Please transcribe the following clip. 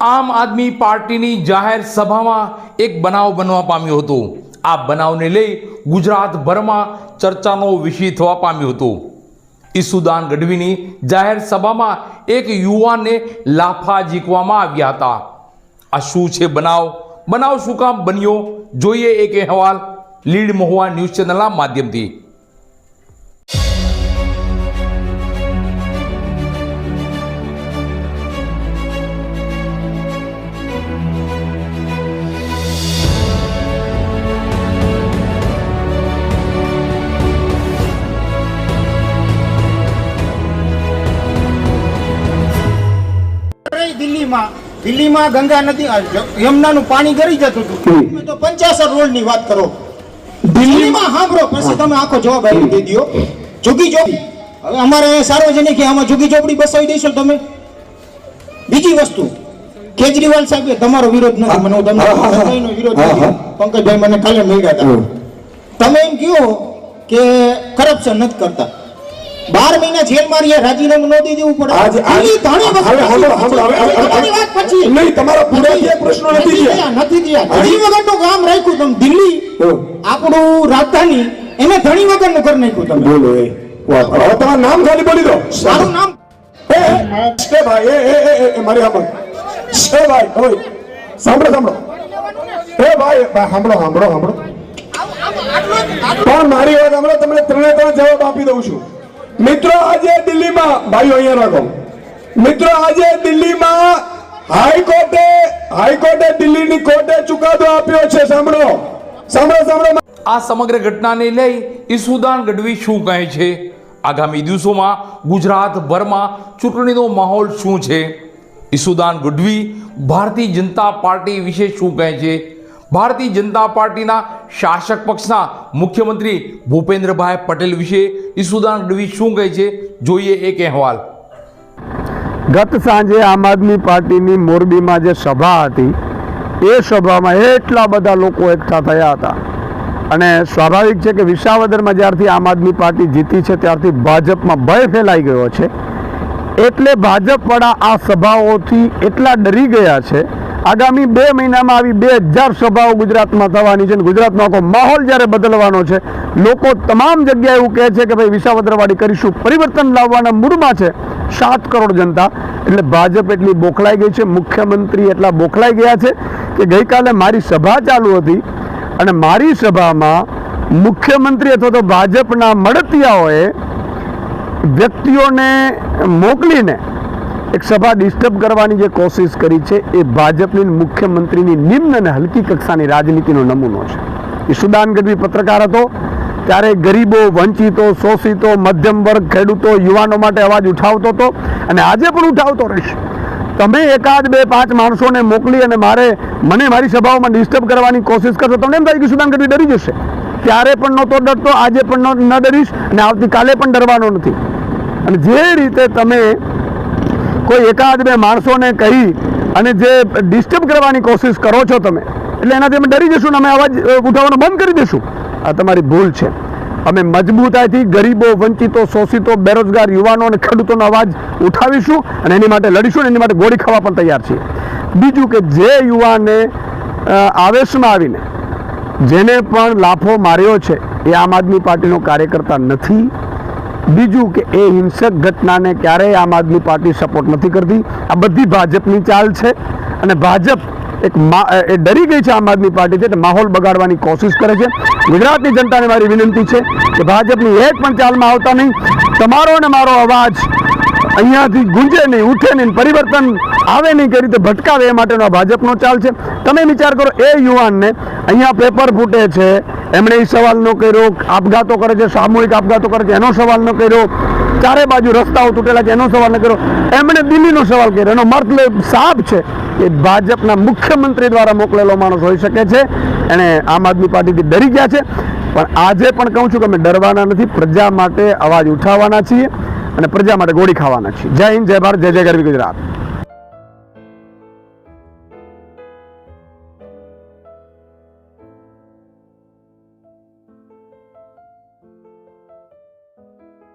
આમ આદમી પાર્ટીની જાહેર સભામાં એક બનાવ બનવા પામ્યો હતો. આ બનાવને લઈ ગુજરાતભરમાં ચર્ચાનો વિષય થવા પામ્યો હતો. ઈસુદાન ગઢવીની જાહેર સભામાં એક યુવાનને લાફા ઝીકવામાં આવ્યા હતા. આ શું છે બનાવ? બનાવ શું કામ બન્યો? જોઈએ એક અહેવાલ. લીડ મહુવા ન્યૂઝ ચેનલના માધ્યમથી. દિલ્હીમાં ગંગા નદી યમુનાનું પાણી ગરી જતું હતું. તો પંચાસર રોડની વાત કરો. દિલ્હીમાં સાંભળો પછી તમે આખો જવાબ આવી દઈ દો જુગી ચોપડી. હવે અમારે સાર્વજનિક આમાં જુગી ચોપડી બસાવી દઈશો તમે. બીજી વસ્તુ કેજરીવાલ સાહેબ તમારો વિરોધ નથી. મને તમને પંકજભાઈનો વિરોધ નથી. પંકજભાઈ મને કાલે મળ્યા હતા. તમે એમ કહો કે કરપ્શન નથી કરતા? બાર મહિના જેલમાં રહ્યા રાજીનામું ન દઈ દેવું પડે. આજે- ઘણી વખત પછી નહીં, તમારા પૂરા જે પ્રશ્નો નથી નથી ગયા ઘણી વખતનું ગામ રાખ્યું તમે દિલ્હી આપણું રાજધાની એને ઘણી વખતનું કરી નાખ્યું તમે. બોલો એ હવે તમારું નામ ખાલી બોલી દો. મારું નામ એ, ભાઈ એ એ એ, મારી સાંભળો. છે ભાઈ હવે સાંભળો સાંભળો. એ ભાઈ ભાઈ, સાંભળો સાંભળો સાંભળો. પણ મારી વાત સાંભળો તમને ત્રણે ત્રણ જવાબ આપી દઉં છું. મિત્રો આજે દિલ્હીમાં ભાઈઓ અહીંયા રાખો. મિત્રો આજે દિલ્હીમાં હાઈકોર્ટે હાઈકોર્ટે દિલ્હીની કોર્ટે ચુકાદો આપ્યો છે. સાંભળો. સાંભળો સાંભળો. આ સમગ્ર ઘટનાને લઈ ઈસુદાન ગઢવી શું કહે છે? આગામી દિવસોમાં ગુજરાતભરમાં ચૂંટણીનો માહોલ શું છે? ઈસુદાન ગઢવી ભારતીય જનતા પાર્ટી વિશે શું કહે છે? ભારતીય જનતા પાર્ટીના શાસક પક્ષના મુખ્યમંત્રી ભૂપેન્દ્રભાઈ પટેલ વિશે ઈસુદાન ગઢવી શું કહે છે? જોઈએ એક અહેવાલ. ગત સાંજે આમ આદમી પાર્ટીની મોરબીમાં જે સભા હતી, એ સભામાં એટલા બધા લોકો એકઠા થયા હતા. અને સ્વાભાવિક છે કે વિસાવદરમાં જ્યારથી આમ આદમી પાર્ટી જીતી છે, ત્યારથી ભાજપમાં ભય ફેલાઈ ગયો છે. એટલે ભાજપવાળા આ સભાઓથી એટલા ડરી ગયા છે. આગામી બે મહિનામાં આવી બે હજાર સભાઓ ગુજરાતમાં થવાની છે અને ગુજરાતનો આખો માહોલ જ્યારે બદલવાનો છે, લોકો તમામ જગ્યાએ એવું કહે છે કે ભાઈ વિસાવદરવાડી કરીશું, પરિવર્તન લાવવાના મૂડમાં છે. સાત કરોડ જનતા. એટલે ભાજપ એટલી બોખલાઈ ગઈ છે, મુખ્યમંત્રી એટલા બોખલાઈ ગયા છે કે ગઈકાલે મારી સભા ચાલુ હતી અને મારી સભામાં મુખ્યમંત્રી અથવા તો ભાજપના મળતિયાઓએ વ્યક્તિઓને મોકલીને એક સભા ડિસ્ટર્બ કરવાની જે કોશિશ કરી છે એ ભાજપની મુખ્યમંત્રીની નિમ્ન અને હલકી કક્ષાની રાજનીતિનો નમૂનો છે. ઈશુદાન ગઢવી પત્રકાર હતો ત્યારે ગરીબો, વંચિતો, શોષિતો, મધ્યમ વર્ગ, ખેડૂતો, યુવાનો માટે અવાજ ઉઠાવતો હતો અને આજે પણ ઉઠાવતો રહીશ. તમે એકાદ બે પાંચ માણસોને મોકલી અને મારે મને મારી સભાઓમાં ડિસ્ટર્બ કરવાની કોશિશ કરશો, તમને એમ થાય કે સુદાન ગઢવી ડરી જશે. ત્યારે પણ નહોતો ડરતો, આજે પણ ન ડરીશ અને આવતીકાલે પણ ડરવાનો નથી. અને જે રીતે તમે કોઈ એકાદ બે માણસોને કહી અને જે ડિસ્ટર્બ કરવાની કોશિશ કરો છો તમે, એટલે એનાથી અમે ડરી જશું અને અમે અવાજ ઉઠાવવાનો બંધ કરી દઈશું આ તમારી ભૂલ છે. અમે મજબૂતાઈથી ગરીબો, વંચિતો, શોષિતો, બેરોજગાર, યુવાનો અને ખેડૂતોનો અવાજ ઉઠાવીશું અને એની માટે લડીશું અને એની માટે ગોળી ખાવા પણ તૈયાર છીએ. બીજું કે જે યુવાને આવેશમાં આવીને જેને પણ લાફો માર્યો છે, એ આમ આદમી પાર્ટીનો કાર્યકર્તા નથી. બીજું કે એ હિંસક ઘટનાને ક્યારેય આમ આદમી પાર્ટી સપોર્ટ નથી કરતી. આ બધી ભાજપની ચાલ છે અને ભાજપ એક એ ડરી ગઈ છે આમ આદમી પાર્ટી છે માહોલ બગાડવાની કોશિશ કરે છે. ગુજરાતની જનતાને મારી વિનંતી છે કે ભાજપની એક પણ ચાલમાં આવતા નહીં. તમારો અને મારો અવાજ અહીંયાથી ગુંજે નહીં, ઉઠે નહીં, પરિવર્તન આવે નહીં, કઈ રીતે ભટકાવે એ માટેનો આ ભાજપનો ચાલ છે. તમે વિચાર કરો, એ યુવાનને અહીંયા પેપર ફૂટે છે, એમણે એ સવાલ ન કર્યો, આપઘાતો કરે છે, સામૂહિક આપઘાતો કરે છે, એનો સવાલ ન કર્યો, ચારે બાજુ રસ્તાઓ તૂટેલા છે, એનો સવાલ ન કર્યો. એમણે દિલ્હીનો સવાલ કર્યો, એનો મતલબ સાફ છે. કે ભાજપના મુખ્યમંત્રી દ્વારા મોકલેલો માણસ હોઈ શકે છે. એણે આમ આદમી પાર્ટીથી ડરી ગયા છે. પણ આજે પણ કહું છું કે અમે ડરવાના નથી. પ્રજા માટે અવાજ ઉઠાવવાના છીએ અને પ્રજા માટે ગોળી ખાવાના છીએ. જય હિન્દ, જય ભારત, જય જય ગરવી ગુજરાત.